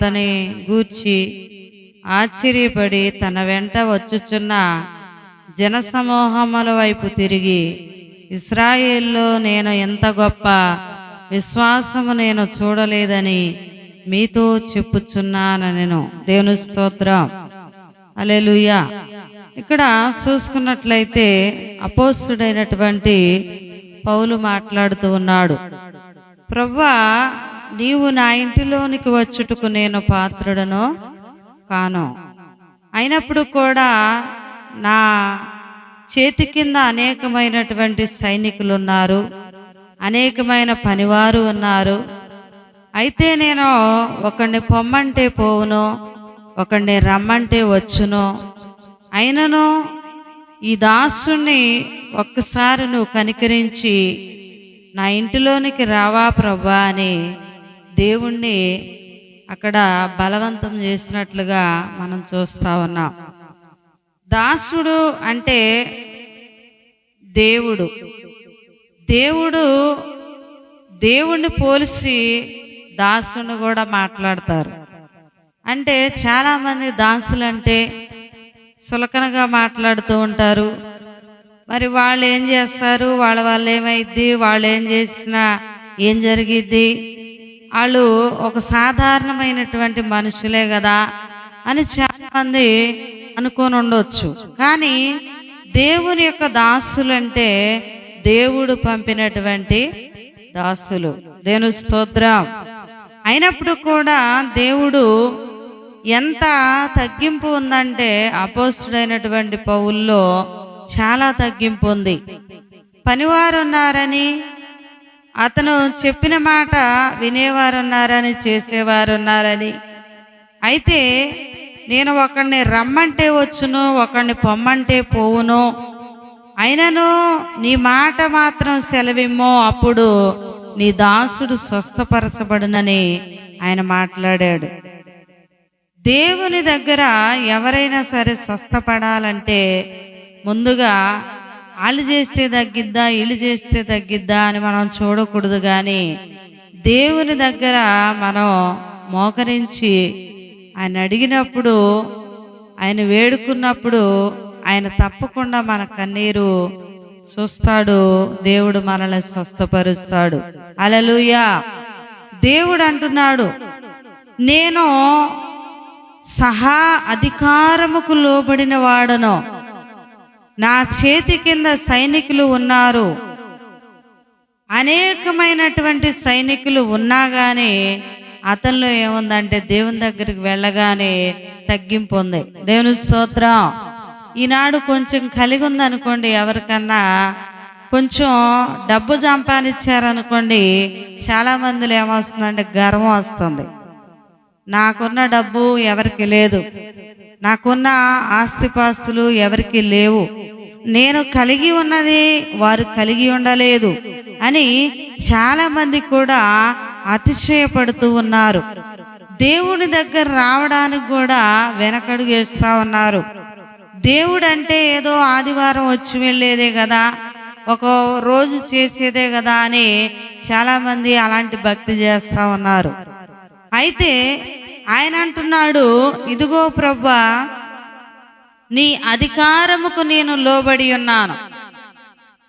అతని గూర్చి ఆశ్చర్యపడి తన వెంట వచ్చుచున్న జనసమూహముల వైపు తిరిగి ఇస్రాయేల్లో నేను ఎంత గొప్ప విశ్వాసము నేను చూడలేదని మీతో చెప్పుచున్నాను నేను దేవుని స్తోత్రం. అలెలుయా ఇక్కడ చూసుకున్నట్లయితే అపోస్తుడైనటువంటి పౌలు మాట్లాడుతూ ఉన్నాడు. ప్రభా నీవు నా ఇంటిలోనికి వచ్చుటకు నేను పాత్రుడను కాను. అయినప్పుడు కూడా నా చేతి కింద అనేకమైనటువంటి సైనికులు ఉన్నారు అనేకమైన పనివారు ఉన్నారు. అయితే నేను ఒకడిని పొమ్మంటే పోవును ఒకడిని రమ్మంటే వచ్చును. అయినను ఈ దాసుని ఒక్కసారి నువ్వు కనికరించి నా ఇంటిలోనికి రావా ప్రభా అని దేవుణ్ణి అక్కడ బలవంతం చేసినట్లుగా మనం చూస్తా ఉన్నాం. దాసుడు అంటే దేవుడు. దేవుడు దేవుణ్ణి పోలిసి దాసుని కూడా మాట్లాడతారు. అంటే చాలామంది దాసులు అంటే సులకనగా మాట్లాడుతూ ఉంటారు. మరి వాళ్ళు ఏం చేస్తారు? వాళ్ళ వాళ్ళు ఏమైద్ది? వాళ్ళు ఏం చేసినా ఏం జరిగిద్ది? వాళ్ళు ఒక సాధారణమైనటువంటి మనుషులే కదా అని చాలామంది అనుకొని ఉండొచ్చు. కానీ దేవుని యొక్క దాసులంటే దేవుడు పంపినటువంటి దాసులు. దేని స్తోత్రం. అయినప్పుడు కూడా దేవుడు ఎంత తగ్గింపు ఉందంటే అపోస్తుడైనటువంటి పౌల్లో చాలా తగ్గింపు ఉంది. పనివారు ఉన్నారని అతను చెప్పిన మాట వినేవారున్నారని చేసేవారున్నారని. చేసేవారు ఉన్నారని అయితే నేను ఒకడిని రమ్మంటే వచ్చును ఒకడిని పొమ్మంటే పోవును. అయినను నీ మాట మాత్రం సెలవిమ్మో అప్పుడు నీ దాసుడు స్వస్థపరచబడునని ఆయన మాట్లాడాడు. దేవుని దగ్గర ఎవరైనా సరే స్వస్థపడాలంటే ముందుగా వాళ్ళు చేస్తే తగ్గిద్దా వీళ్ళు చేస్తే తగ్గిద్దా అని మనం చూడకూడదు కానీ దేవుని దగ్గర మనం మోకరించి ఆయన అడిగినప్పుడు ఆయన వేడుకున్నప్పుడు ఆయన తప్పకుండా మన కన్నీరు చూస్తాడు దేవుడు మనల్ని స్వస్థపరుస్తాడు. అలలుయా దేవుడు అంటున్నాడు నేను సహా అధికారముకు లోబడిన వాడను. నా చేతి కింద సైనికులు ఉన్నారు. అనేకమైనటువంటి సైనికులు ఉన్నా కానీ అతనిలో ఏముందంటే దేవుని దగ్గరికి వెళ్ళగానే తగ్గింపు ఉంది. దేవుని స్తోత్రం. ఈనాడు కొంచెం కలిగి ఉందనుకోండి ఎవరికన్నా. కొంచెం డబ్బు సంపాదించారనుకోండి చాలా మందిలో ఏమొస్తుందంటే గర్వం వస్తుంది. నాకున్న డబ్బు ఎవరికి లేదు. నాకున్న ఆస్తిపాస్తులు ఎవరికి లేవు. నేను కలిగి ఉన్నది వారు కలిగి ఉండలేదు అని చాలామంది కూడా అతిశయపడుతూ ఉన్నారు. దేవుని దగ్గర రావడానికి కూడా వెనకడుగు వేస్తూ ఉన్నారు. దేవుడు అంటే ఏదో ఆదివారం వచ్చి వెళ్ళేదే కదా ఒక రోజు చేసేదే కదా అని చాలామంది అలాంటి భక్తి చేస్తూ ఉన్నారు. అయితే ఆయన అంటున్నాడు ఇదిగో ప్రభా నీ అధికారముకు నేను లోబడి ఉన్నాను.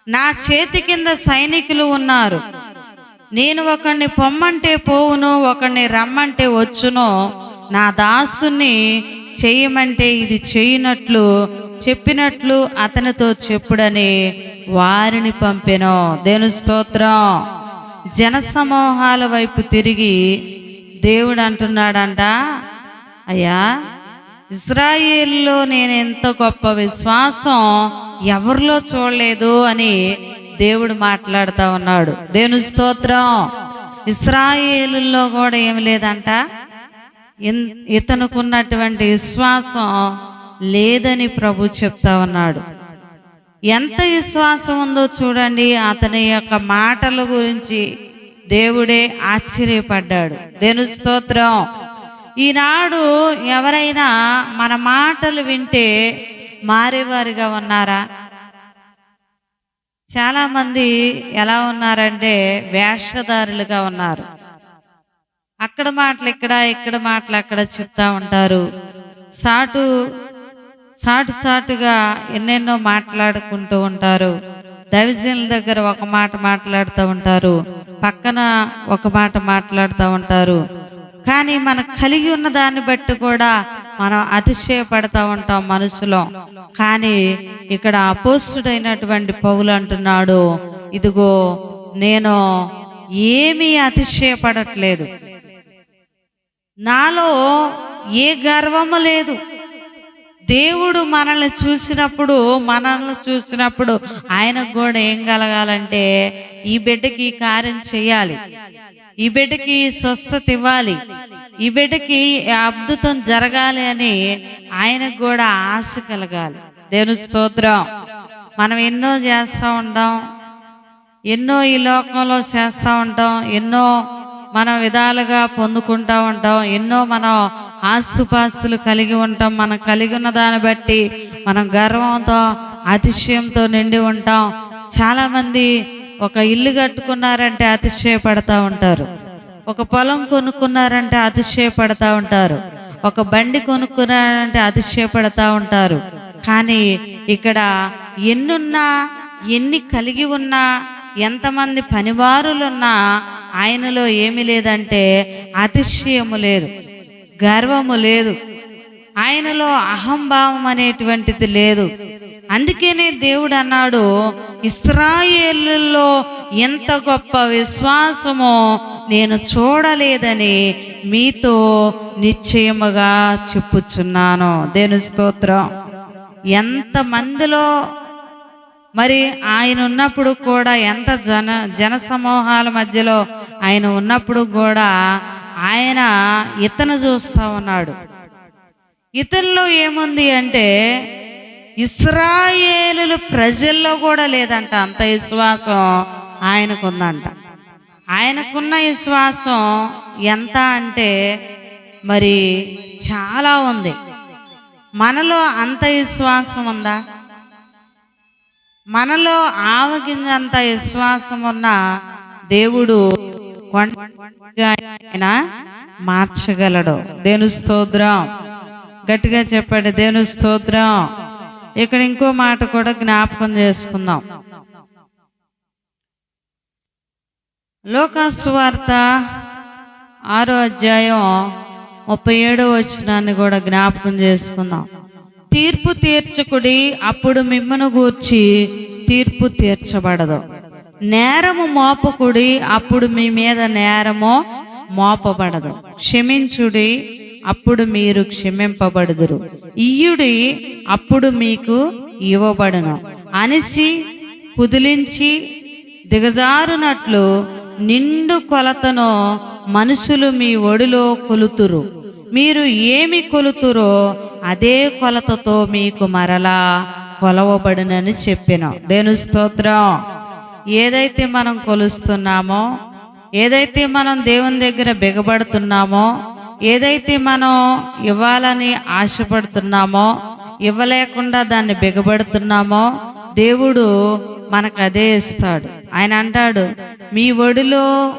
నా చేతి కింద సైనికులు ఉన్నారు. నేను ఒకడిని పొమ్మంటే పోవును ఒకడిని రమ్మంటే వచ్చును. నా దాసుని చేయమంటే ఇది చేయనట్లు చెప్పినట్లు అతనితో చెప్పుడని వారిని పంపెను. దేని స్తోత్రం. జనసమూహాల వైపు తిరిగి దేవుడు అంటున్నాడంట అయ్యా ఇజ్రాయేల్లో నేను ఎంత గొప్ప విశ్వాసం ఎవరిలో చూడలేదు అని దేవుడు మాట్లాడుతూ ఉన్నాడు. దేవుని స్తోత్రం. ఇస్రాయేలులో కూడా ఏమి లేదంట. ఇతనుకున్నటువంటి విశ్వాసం లేదని ప్రభు చెప్తా ఉన్నాడు. ఎంత విశ్వాసం ఉందో చూడండి అతని యొక్క మాటల గురించి దేవుడే ఆశ్చర్యపడ్డాడు. దేని స్తోత్రం. ఈనాడు ఎవరైనా మన మాటలు వింటే మారేవారిగా ఉన్నారా? చాలా మంది ఎలా ఉన్నారంటే వేషధారులుగా ఉన్నారు. అక్కడ మాటలు ఇక్కడ ఇక్కడ మాటలు అక్కడ చెప్తా ఉంటారు. సాటు సాటు సాటుగా ఎన్నెన్నో మాట్లాడుకుంటూ ఉంటారు. దైవజనుల దగ్గర ఒక మాట మాట్లాడుతూ ఉంటారు పక్కన ఒక మాట మాట్లాడుతూ ఉంటారు. కానీ మనకు కలిగి ఉన్న దాన్ని బట్టి కూడా మనం అతిశయపడతా ఉంటాం మనసులో. కానీ ఇక్కడ అపోస్తుడైనటువంటి పౌలు అంటున్నాడు ఇదిగో నేను ఏమీ అతిశయపడట్లేదు. నాలో ఏ గర్వము లేదు. దేవుడు మనల్ని చూసినప్పుడు మనల్ని చూసినప్పుడు ఆయనకు కూడా ఏం కలగాలంటే ఈ బిడ్డకి ఈ కార్యం చేయాలి. ఈ బిడ్డకి స్వస్థత ఇవ్వాలి. ఈ బిడ్డకి అద్భుతం జరగాలి అని ఆయనకు కూడా ఆశ కలగాలి. దేవుని స్తోత్రం. మనం ఎన్నో చేస్తూ ఉంటాం. ఎన్నో ఈ లోకంలో చేస్తూ ఉంటాం. ఎన్నో మన విధాలుగా పొందుకుంటూ ఉంటాం. ఎన్నో మనం ఆస్తుపాస్తులు కలిగి ఉంటాం. మనం కలిగి ఉన్న దాన్ని బట్టి మనం గర్వంతో అతిశయంతో నిండి ఉంటాం. చాలామంది ఒక ఇల్లు కట్టుకున్నారంటే అతిశయపడతా ఉంటారు. ఒక పొలం కొనుక్కున్నారంటే అతిశయపడతా ఉంటారు. ఒక బండి కొనుక్కున్నారంటే అతిశయపడతా ఉంటారు. కానీ ఇక్కడ ఎన్నున్నా ఎన్ని కలిగి ఉన్నా ఎంతమంది పనివారులున్నా ఆయనలో ఏమి లేదంటే అతిశయము లేదు. గర్వము లేదు. ఆయనలో అహంభావం అనేటువంటిది లేదు. అందుకనే దేవుడు అన్నాడు ఇస్రాయేలులో ఎంత గొప్ప విశ్వాసమో నేను చూడలేదని మీతో నిశ్చయముగా చెప్పుచున్నాను. దేని స్తోత్రం. ఎంత మందిలో మరి ఆయన ఉన్నప్పుడు కూడా ఎంత జన జన సమూహాల మధ్యలో ఆయన ఉన్నప్పుడు కూడా ఆయన ఇతను చూస్తా ఉన్నాడు. ఇతనిలో ఏముంది అంటే ఇస్రాయేలు ప్రజల్లో కూడా లేదంట. అంత విశ్వాసం ఆయనకుందంట. ఆయనకున్న విశ్వాసం ఎంత అంటే మరి చాలా ఉంది. మనలో అంత విశ్వాసం ఉందా? మనలో ఆవగింజంత విశ్వాసం ఉన్న దేవుడు ఆయన మార్చగలడు. దేని స్తోత్రం. గట్టిగా చెప్పండి దేని స్తోత్రం. ఇక్కడ ఇంకో మాట కూడా జ్ఞాపకం చేసుకుందాం. లోకాసువార్త ఆరో అధ్యాయం ముప్పై ఏడో వచనాన్ని కూడా జ్ఞాపకం చేసుకుందాం. తీర్పు తీర్చకుడి అప్పుడు మిమ్మను గూర్చి తీర్పు తీర్చబడదు. నేరము మోపకుడి అప్పుడు మీ మీద నేరము మోపబడదు. క్షమించుడి అప్పుడు మీరు క్షమింపబడుదురు. ఇయ్యుడి అప్పుడు మీకు ఇవ్వబడును. అనిసి కుదిలించి దిగజారునట్లు నిండు కొలతను మనుషులు మీ ఒడిలో కొలుతురు. మీరు ఏమి కొలుతురో అదే కొలతతో మీకు మరలా కొలవబడునని చెప్పిన. దేని స్తోత్రం? ఏదైతే మనం కొలుస్తున్నామో ఏదైతే మనం దేవుని దగ్గర బిగబడుతున్నామో ఏదైతే మనం ఇవ్వాలని ఆశపడుతున్నామో ఇవ్వలేకుండా దాన్ని బిగబడుతున్నామో దేవుడు మనకు అదే ఇస్తాడు. ఆయన అంటాడు మీ ఒడిలో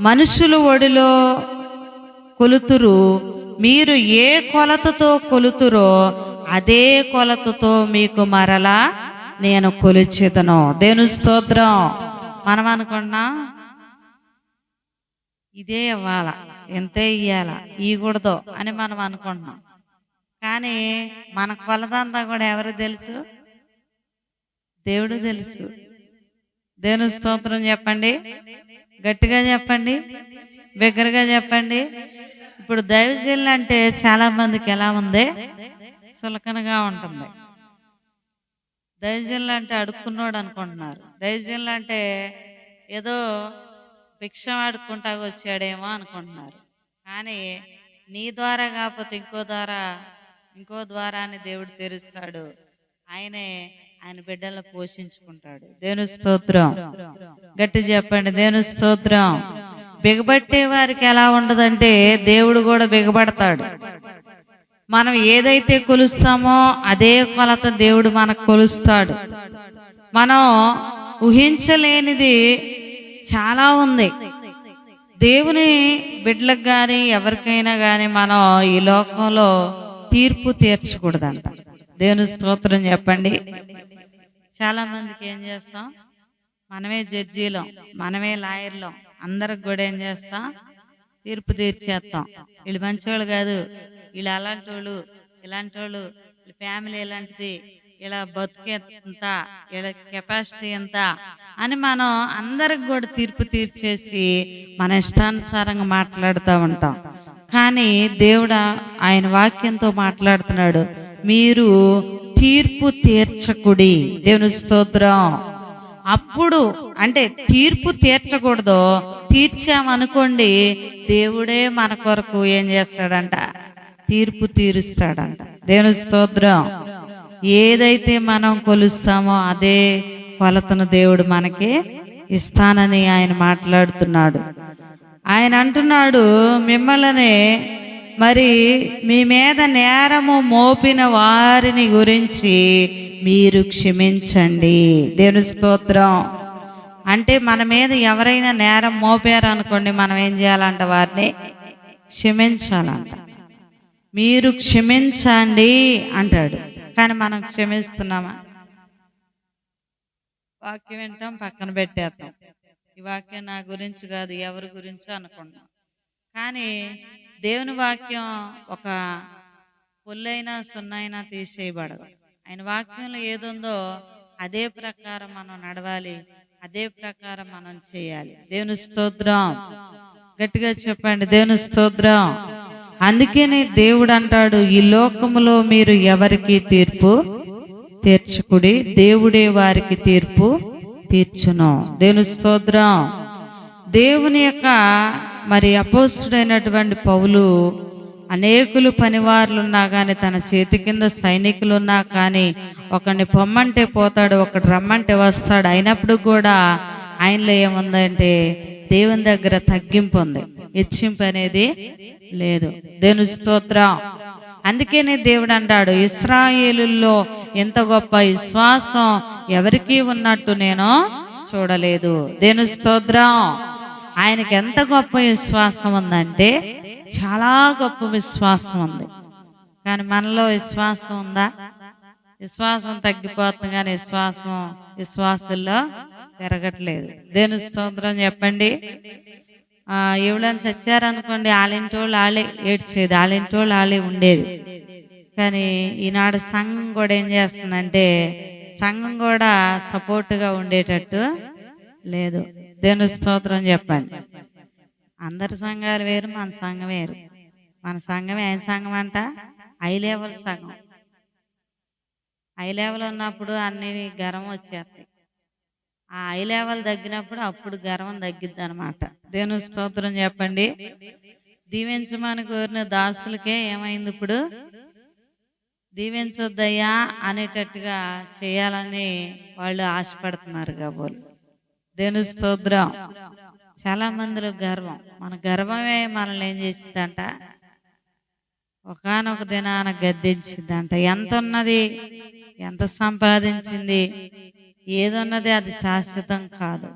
మనుషులు ఒడిలో కొలుతురు. మీరు ఏ కొలతతో కొలుతురో అదే కొలతతో మీకు మరలా నేను కొలిచేతను దేవుని స్తోత్రం. మనం అనుకున్నా ఇదే ఇవ్వాల ఎంతే ఇయ్యాల ఇవ్వకూడదు అని మనం అనుకుంటున్నాం. కానీ మన కొలదంతా కూడా ఎవరికి తెలుసు? దేవుడు తెలుసు. దేవుని స్తోత్రం చెప్పండి. గట్టిగా చెప్పండి. బిగ్గరగా చెప్పండి. ఇప్పుడు దైవజనులు అంటే చాలా మందికి ఎలా ఉంది? సులకనగా ఉంటుంది. దైవజనులు అంటే అడుక్కున్నాడు అనుకుంటున్నారు. దైవజనులు అంటే ఏదో భిక్షం ఆడుకుంటా వచ్చాడేమో అనుకుంటున్నారు. కానీ నీ ద్వారా కాకపోతే ఇంకో ద్వారా ఇంకో ద్వారాన్ని దేవుడు తెరుస్తాడు. ఆయనే ఆయన బిడ్డలను పోషించుకుంటాడు. దేవుని స్తోత్రం. గట్టి చెప్పండి దేవుని స్తోత్రం. బిగబట్టే వారికి ఎలా ఉండదంటే దేవుడు కూడా బిగబడతాడు. మనం ఏదైతే కొలుస్తామో అదే కొలత దేవుడు మనకు కొలుస్తాడు. మనం ఊహించలేనిది చాలా ఉంది. దేవుని బిడ్డలకు కానీ ఎవరికైనా కానీ మనం ఈ లోకంలో తీర్పు తీర్చకూడదంట. దేవుని స్తోత్రం చెప్పండి. చాలా మందికి ఏం చేస్తాం? మనమే జడ్జీలం మనమే లాయర్లం. అందరికి కూడా ఏం చేస్తాం? తీర్పు తీర్చేస్తాం. వీళ్ళు మంచివాళ్ళు కాదు. వీళ్ళు అలాంటి వాళ్ళు ఇలాంటి వాళ్ళు వీళ్ళ ఫ్యామిలీ ఇలాంటిది ఇలా బతుకెంత ఇలా కెపాసిటీ ఎంత అని మనం అందరికి కూడా తీర్పు తీర్చేసి మన ఇష్టానుసారంగా మాట్లాడుతూ ఉంటాం. కానీ దేవుడు ఆయన వాక్యంతో మాట్లాడుతున్నాడు మీరు తీర్పు తీర్చకుడి. దేవుని స్తోత్రం. అప్పుడు అంటే తీర్పు తీర్చకూడదు తీర్చామనుకోండి దేవుడే మన కొరకు ఏం చేస్తాడంట? తీర్పు తీరుస్తాడంట. దేవుని స్తోత్రం. ఏదైతే మనం కొలుస్తామో అదే కొలతను దేవుడు మనకి ఇస్తానని ఆయన మాట్లాడుతున్నాడు. ఆయన అంటున్నాడు మిమ్మల్ని మరి మీ మీద నేరము మోపిన వారిని గురించి మీరు క్షమించండి. దేవుని స్తోత్రం. అంటే మన మీద ఎవరైనా నేరం మోపారనుకోండి మనం ఏం చేయాలంట వారిని క్షమించాలంట. మీరు క్షమించండి అంటాడు. కానీ మనం క్షమిస్తున్నామా? వాక్యం వింటాం పక్కన పెట్టేస్తాం ఈ వాక్యం నా గురించి కాదు ఎవరి గురించో అనుకున్నాం కానీ దేవుని వాక్యం ఒక పొల్లైనా సున్నైనా తీసేయబడదు. ఆయన వాక్యంలో ఏదుందో అదే ప్రకారం మనం నడవాలి అదే ప్రకారం మనం చేయాలి. దేవుని స్తోత్రం. గట్టిగా చెప్పండి దేవుని స్తోత్రం. అందుకనే దేవుడు అంటాడు ఈ లోకములో మీరు ఎవరికి తీర్పు తీర్చుకుడి? దేవుడే వారికి తీర్పు తీర్చును. దేవుని స్తోత్రం. దేవుని యొక్క మరి అపోస్తుడైనటువంటి పౌలు అనేకులు పనివారులు ఉన్నా కానీ తన చేతి కింద సైనికులు ఉన్నా కానీ ఒకడిని పొమ్మంటే పోతాడు ఒకటి రమ్మంటే వస్తాడు. అయినప్పుడు కూడా ఆయనలో ఏముందంటే దేవుని దగ్గర తగ్గింపు ఉంది. హెచ్చింపు అనేది లేదు. దేని స్తోత్రం. అందుకనే దేవుడు అంటాడు ఇస్రాయేలుల్లో ఎంత గొప్ప విశ్వాసం ఎవరికి ఉన్నట్టు నేను చూడలేదు. దేని స్తోత్రం. ఆయనకి ఎంత గొప్ప విశ్వాసం ఉందంటే చాలా గొప్ప విశ్వాసం ఉంది. కానీ మనలో విశ్వాసం ఉందా? విశ్వాసం తగ్గిపోతుంది కానీ విశ్వాసం విశ్వాసుల్లో పెరగట్లేదు. దేని స్తోత్రం చెప్పండి. ఎవడని చచ్చారనుకోండి వాళ్ళింటోళ్ళు వాళ్ళే ఏడ్చేది వాళ్ళింటోళ్ళు వాళ్ళే ఉండేది. కానీ ఈనాడు సంఘం కూడా ఏం చేస్తుందంటే సంఘం కూడా సపోర్ట్గా ఉండేటట్టు లేదు. దేని స్తోత్రం చెప్పండి. అందరి సంఘాలు వేరు మన సంఘం వేరు. మన సంఘం ఏం సంఘం అంట? హై లెవెల్ సంఘం. హై లెవెల్ ఉన్నప్పుడు అన్ని గర్వం వచ్చేస్తాయి. ఆ హై లెవెల్ తగ్గినప్పుడు అప్పుడు గర్వం తగ్గిద్ది అనమాట దేని స్తోత్రం చెప్పండి. దీవించమని కోరిన దాసులకే ఏమైంది ఇప్పుడు? దీవించొద్దయ్యా అనేటట్టుగా చేయాలని వాళ్ళు ఆశపడుతున్నారు కాబోలు. దేని స్తోత్రం. చాలా మందిలో గర్వం. మన గర్వమే మనల్ని ఏం చేసిందంట ఒకనొక దినాన గద్దించిందంట ఎంత ఉన్నది ఎంత సంపాదించింది? ఏదున్నది అది శాశ్వతం కాదు.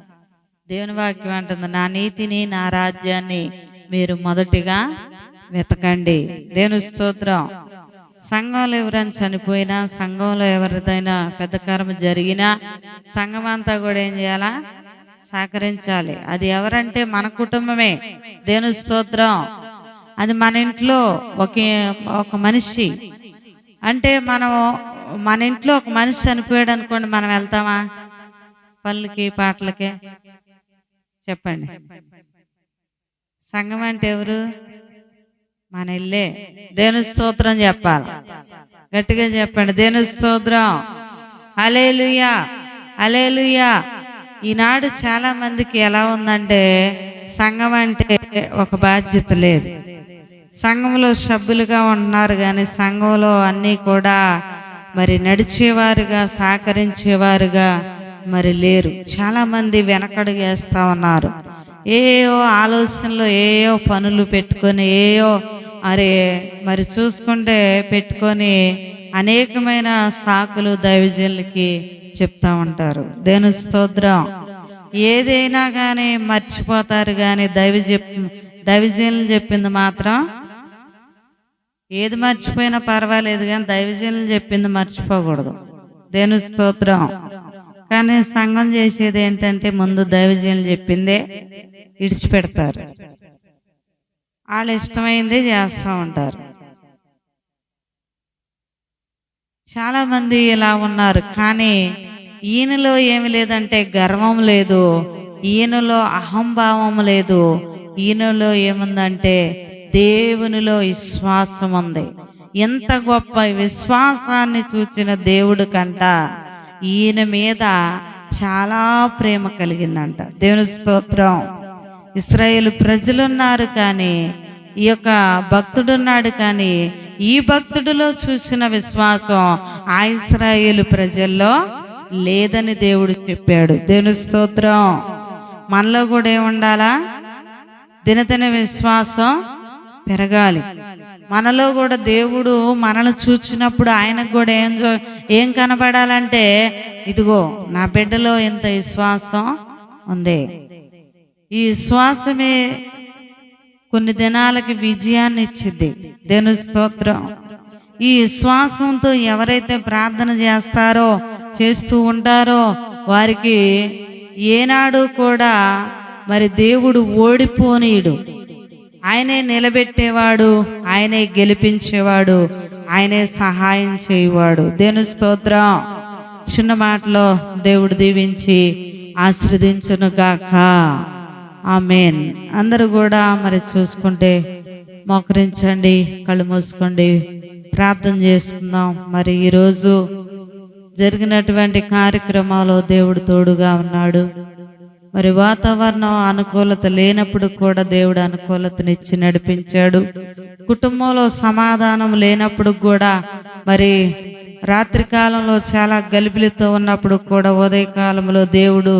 దేవుని వాక్యం అంటుంది నా నీతిని నా రాజ్యాన్ని మీరు మొదటిగా వెతకండి. దేవుని స్తోత్రం. సంఘంలో ఎవరైనా చనిపోయినా సంఘంలో ఎవరిదైనా పెద్ద కర్మ జరిగినా సంఘం అంతా కూడా ఏం చేయాలా? సహకరించాలి. అది ఎవరంటే మన కుటుంబమే. దేవుని స్తోత్రం. అది మన ఇంట్లో ఒక ఒక మనిషి. అంటే మనం మన ఇంట్లో ఒక మనిషి చనిపోయాడు అనుకోండి మనం వెళ్తామా? పళ్ళకి పాటలకి? చెప్పండి. సంఘం అంటే ఎవరు? మన ఇల్లే. దేని స్తోత్రం చెప్పాలి. గట్టిగా చెప్పండి. దేని స్తోత్రం. అలేలుయా అలేలుయా ఈనాడు చాలా మందికి ఎలా ఉందంటే సంఘం అంటే ఒక బాధ్యత లేదు. సంఘంలో సభ్యులుగా ఉంటున్నారు కానీ సంఘంలో అన్నీ కూడా మరి నడిచేవారుగా సహకరించేవారుగా మరి లేరు. చాలామంది వెనకడు వెనకడుగు వేస్తా ఉన్నారు. ఏయో ఆలోచనలు ఏయో పనులు పెట్టుకొని ఏయో అరే మరి చూసుకుంటే పెట్టుకొని అనేకమైన సాకులు దైవజనులకి చెప్తా ఉంటారు. దేని స్తోత్రం. ఏదైనా కానీ మర్చిపోతారు కానీ దైవ చెప్ దైవజనులు చెప్పింది మాత్రం ఏది మర్చిపోయినా పర్వాలేదు కానీ దైవజనులు చెప్పింది మర్చిపోకూడదు. దేని స్తోత్రం? కానీ సంఘం చేసేది ఏంటంటే ముందు దైవజనులు చెప్పిందే ఇడిచిపెడతారు వాళ్ళు ఇష్టమైందే చేస్తూ ఉంటారు. చాలా మంది ఇలా ఉన్నారు కానీ ఈయనలో ఏమి లేదంటే గర్వం లేదు ఈయనలో అహంభావం లేదు ఈయనలో ఏముందంటే దేవునిలో విశ్వాసం ఉంది ఎంత గొప్ప విశ్వాసాన్ని చూచిన దేవుడు కంట ఈయన మీద చాలా ప్రేమ కలిగిందంట. దేవుని స్తోత్రం. ఇస్రాయేల్ ప్రజలున్నారు కానీ ఈ యొక్క భక్తుడున్నాడు కానీ ఈ భక్తుడిలో చూసిన విశ్వాసం ఆ ఇస్రాయేల్ ప్రజల్లో లేదని దేవుడు చెప్పాడు. దేవుని స్తోత్రం. మనలో కూడా ఏముండాలా? దినదిన విశ్వాసం పెరగాలి. మనలో కూడా దేవుడు మనల్ని చూచినప్పుడు ఆయనకు కూడా ఏం ఏం కనపడాలంటే ఇదిగో నా బిడ్డలో ఇంత విశ్వాసం ఉంది. ఈ విశ్వాసమే కొన్ని దినాలకి విజయాన్ని ఇచ్చింది దేని స్తోత్రం. ఈ విశ్వాసంతో ఎవరైతే ప్రార్థన చేస్తారో చేస్తూ ఉంటారో వారికి ఏనాడు కూడా మరి దేవుడు ఓడిపోనీయుడు ఆయనే నిలబెట్టేవాడు ఆయనే గెలిపించేవాడు ఆయనే సహాయం చేయవాడు. దేని స్తోత్రం. చిన్న మాటలో దేవుడు దీవించి ఆశ్రదించునుగాక ఆమెన్. అందరూ కూడా మరి చూసుకుంటే మోకరించండి కళ్ళు మూసుకోండి. ప్రార్థన చేసుకుందాం. మరి ఈరోజు జరిగినటువంటి కార్యక్రమాలు దేవుడు తోడుగా ఉన్నాడు. మరి వాతావరణం అనుకూలత లేనప్పుడు కూడా దేవుడు అనుకూలతనిచ్చి నడిపించాడు. కుటుంబంలో సమాధానం లేనప్పుడు కూడా మరి రాత్రి కాలంలో చాలా గలిబిలితో ఉన్నప్పుడు కూడా ఉదయకాలంలో దేవుడు